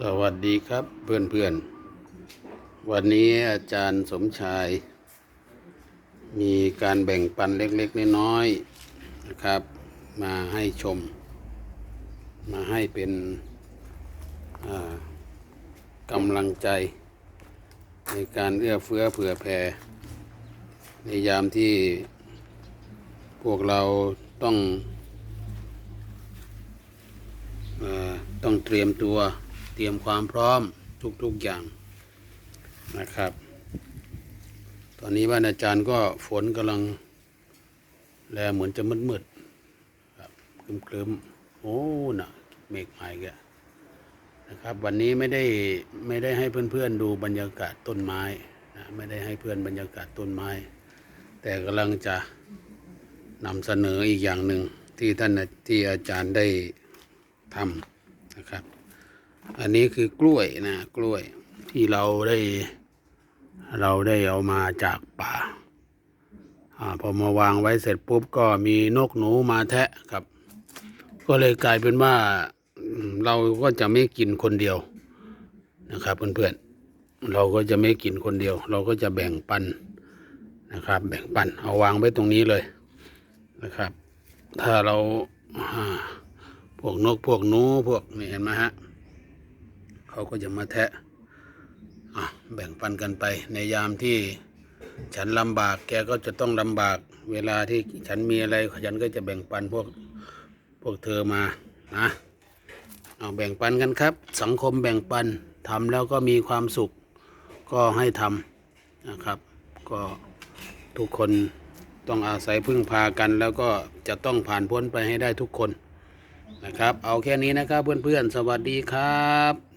สวัสดีครับเพื่อนเพื่อนๆวันนี้อาจารย์สมชาย มีการแบ่งปันเล็กๆน้อยๆนะครับ มาให้ชม มาให้เป็นกำลังใจ ในการเอื้อเฟื้อเผื่อแผ่ ในยามที่พวกเราต้องอต้องเตรียมตัว เตรียมความพร้อมทุกๆอย่างนะครับ ตอนนี้บ้านอาจารย์ก็ฝนกำลัง แลเหมือนจะมืดๆครับคลึ้มๆโอ้น่ะเมฆใหม่แกนะครับวันนี้ไม่ได้ไม่ได้ให้เพื่อนๆดูบรรยากาศต้นไม้นะไม่ได้ให้เพื่อนบรรยากาศต้นไม้ แต่กำลังจะนำเสนออีกอย่างหนึ่งที่ท่านที่อาจารย์ได้ทำนะครับ อันนี้คือกล้วยนะกล้วยที่เราได้เราได้เอามาจากป่าอาพอมาวางไว้เสร็จปุ๊บก็มีนกหนูมาแทะครับ ก็เลยกลายเป็นว่าเราก็จะไม่กินคนเดียวนะครับเพื่อนๆเราก็จะไม่กินคนเดียว เราก็จะแบ่งปันนะครับ แบ่งปันเอาวางไว้ตรงนี้เลยนะครับ ถ้าเราพวกนกพวกหนูพวกนี่เห็นไหมฮะ เขาก็จะมาแทะอะแบ่งปันกันไปในยามที่ฉันลำบากแกก็จะต้องลำบาก เวลาที่ฉันมีอะไรฉันก็จะแบ่งปันพวกพวกเธอมานะเอาแบ่งปันกันครับ สังคมแบ่งปันทำแล้วก็มีความสุขก็ให้ทำนะครับ ก็ทุกคนต้องอาศัยพึ่งพากัน แล้วก็จะต้องผ่านพ้นไปให้ได้ทุกคนนะครับ เอาแค่นี้นะครับเพื่อนๆสวัสดีครับ